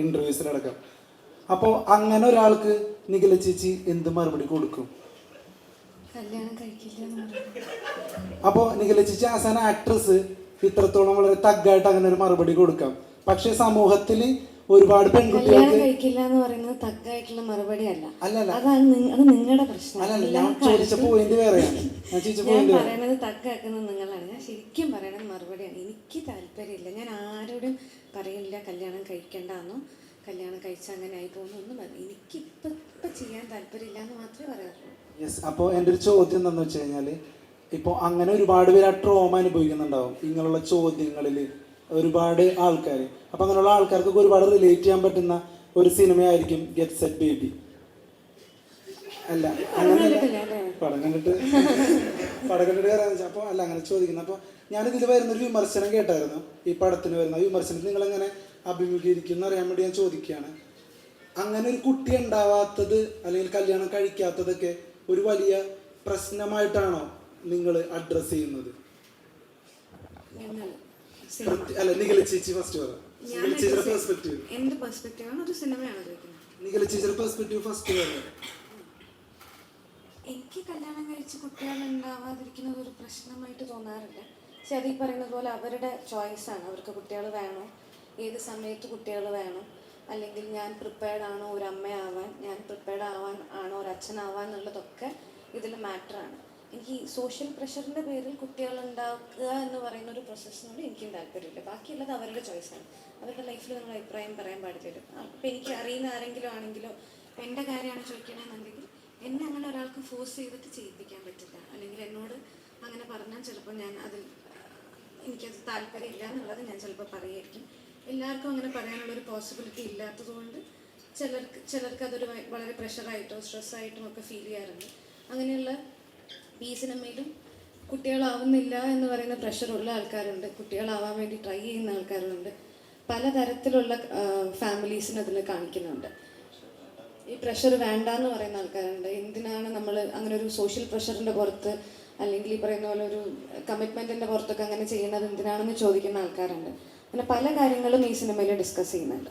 ഇന്റർവ്യൂസിലടക്കം അപ്പോൾ അങ്ങനെ ഒരാൾക്ക് നിഖില ചേച്ചി എന്ത് മറുപടി കൊടുക്കും. അപ്പോൾ നിഖില ചേച്ചി ആസാന ആക്ട്രസ് ഇത്രത്തോളം വളരെ തഗ്ഗായിട്ട് അങ്ങനെ ഒരു മറുപടി കൊടുക്കാം. പക്ഷേ സമൂഹത്തിൽ ഒരുപാട് കല്യാണം പെൺകുട്ടികൾക്ക് കഴിക്കില്ല എന്ന് പറയുന്നത് തഗ്ഗായിട്ടുള്ള മറുപടി അല്ല അല്ലല്ല അതാണ് നിങ്ങ- അത് നിങ്ങളുടെ പ്രശ്നം. അല്ലല്ല ഞാൻ ചോദിച്ച പോയിന്റ് വേറെയാണ്. ഞാൻ ചോദിച്ച പോയിന്റ് വേറെ. പറയണത് തഗ്ഗാക്കുന്നത് നിങ്ങളാണ്. ഞാൻ ശരിക്കും പറയണത് മറുപടിയാണ്. എനിക്ക് താല്പര്യമില്ല. ഞാൻ പറയില്ല കല്യാണം കഴിക്കണ്ടെന്നോ കല്യാണം കഴിച്ചാൽ അങ്ങനെ ആയി പോകുന്നു ഒന്നും പറയില്ല എനിക്ക് ഇപ്പം ഇപ്പം ചെയ്യാൻ താല്പര്യമില്ല എന്ന് മാത്രമേ പറയാറുള്ളൂ. യെസ് അപ്പോൾ എന്റെ ഒരു ചോദ്യം എന്താണെന്ന് വെച്ച് കഴിഞ്ഞാൽ ഇപ്പോൾ അങ്ങനെ ഒരുപാട് പേര് ആ ട്രോമ അനുഭവിക്കുന്നുണ്ടാവും. ഇങ്ങനെയുള്ള ചോദ്യങ്ങളിൽ ഒരുപാട് ആൾക്കാർ അപ്പൊ അങ്ങനെയുള്ള ആൾക്കാർക്കൊക്കെ ഒരുപാട് റിലേറ്റ് ചെയ്യാൻ പറ്റുന്ന ഒരു സിനിമയായിരിക്കും ഗെറ്റ് സെറ്റ് ബേബി അല്ല അങ്ങനെ പടം കണ്ടിട്ട് പടം കണ്ടിട്ട് കയറാന്ന് വെച്ചാൽ അപ്പോൾ അല്ല അങ്ങനെ ചോദിക്കുന്നത് അപ്പോൾ ഞാനിതിൽ വരുന്നൊരു വിമർശനം കേട്ടായിരുന്നു. ഈ പടത്തിന് വരുന്ന വിമർശനത്തിൽ നിങ്ങളെങ്ങനെ എങ്ങനെ എന്ന് അറിയാൻ വേണ്ടി ഞാൻ ചോദിക്കുകയാണ്. അങ്ങനെ ഒരു കുട്ടി ഉണ്ടാവാത്തത് അല്ലെങ്കിൽ കല്യാണം കഴിക്കാത്തതൊക്കെ ഒരു വലിയ പ്രശ്നമായിട്ടാണോ നിങ്ങൾ അഡ്രസ് ചെയ്യുന്നത്? അല്ല നിഖില ചേച്ചി ഫസ്റ്റ് നിഖില ചേച്ചിയുടെ പെർസ്പെക്റ്റീവ് എന്ത് പെർസ്പെക്റ്റീവാണ് ഒരു സിനിമയാണ് ചോദിക്കുന്നത്? നിഖില ചേച്ചിയുടെ പെർസ്പെക്റ്റീവ് ഫസ്റ്റ് പറയാം എനിക്ക് കല്യാണം കഴിച്ച് കുട്ടികൾ ഉണ്ടാവാതിരിക്കുന്നത് ഒരു പ്രശ്നമായിട്ട് തോന്നാറില്ല. പക്ഷെ അതീ പോലെ അവരുടെ ചോയ്സാണ്. അവർക്ക് കുട്ടികൾ വേണോ. ഏത് സമയത്ത് കുട്ടികൾ വേണം? അല്ലെങ്കിൽ ഞാൻ പ്രിപ്പയർഡ് ആണോ ഒരു അമ്മയാവാൻ ഞാൻ പ്രിപ്പയർഡ് ആവാൻ ആണോ ഒരു അച്ഛനാവാൻ എന്നുള്ളതൊക്കെ ഇതിൽ മാറ്ററാണ്. എനിക്ക് ഈ സോഷ്യൽ പ്രഷറിന്റെ പേരിൽ കുട്ടികൾ ഉണ്ടാക്കുക എന്ന് പറയുന്ന ഒരു പ്രോസസ്സിനോട് എനിക്കും താല്പര്യമില്ല. ബാക്കിയുള്ളത് അവരുടെ ചോയ്സാണ്. അവരുടെ ലൈഫിൽ നമ്മൾ അഭിപ്രായം പറയാൻ പാടില്ല അപ്പം എനിക്ക് അറിയുന്ന ആരെങ്കിലും ആണെങ്കിലോ എന്റെ കാര്യമാണ് ചോദിക്കണമെന്നുണ്ടെങ്കിൽ എന്നെ അങ്ങനെ ഒരാൾക്ക് ഫോഴ്സ് ചെയ്തിട്ട് ചെയ്യിപ്പിക്കാൻ പറ്റില്ല. അല്ലെങ്കിൽ എന്നോട് അങ്ങനെ പറഞ്ഞാൽ ചിലപ്പോൾ ഞാൻ അതിൽ എനിക്കത് താല്പര്യമില്ല എന്നുള്ളത് ഞാൻ ചിലപ്പോൾ പറയുമായിരിക്കും. എല്ലാവർക്കും അങ്ങനെ പറയാനുള്ളൊരു പോസിബിലിറ്റി ഇല്ലാത്തതുകൊണ്ട് ചിലർക്ക് ചിലർക്ക് അതൊരു വളരെ പ്രഷറായിട്ടോ സ്ട്രെസ്സായിട്ടും ഒക്കെ ഫീൽ ചെയ്യാറുണ്ട്. അങ്ങനെയുള്ള ഈ സിനിമയിലും കുട്ടികളാവുന്നില്ല എന്ന് പറയുന്ന പ്രഷറുള്ള ആൾക്കാരുണ്ട്. കുട്ടികളാവാൻ വേണ്ടി ട്രൈ ചെയ്യുന്ന ആൾക്കാരുണ്ട്. പലതരത്തിലുള്ള ഫാമിലീസിന് അതിൽ കാണിക്കുന്നുണ്ട്. ഈ പ്രഷർ വേണ്ട എന്ന് പറയുന്ന ആൾക്കാരുണ്ട്. എന്തിനാണ് നമ്മൾ അങ്ങനെ ഒരു സോഷ്യൽ പ്രഷറിന്റെ പുറത്ത് അല്ലെങ്കിൽ ഈ പറയുന്ന പോലെ ഒരു കമ്മിറ്റ്മെന്റിന്റെ പുറത്തൊക്കെ അങ്ങനെ ചെയ്യുന്നത് എന്തിനാണെന്ന് ചോദിക്കുന്ന ആൾക്കാരുണ്ട്. അങ്ങനെ പല കാര്യങ്ങളും ഈ സിനിമയിൽ ഡിസ്കസ് ചെയ്യുന്നുണ്ട്.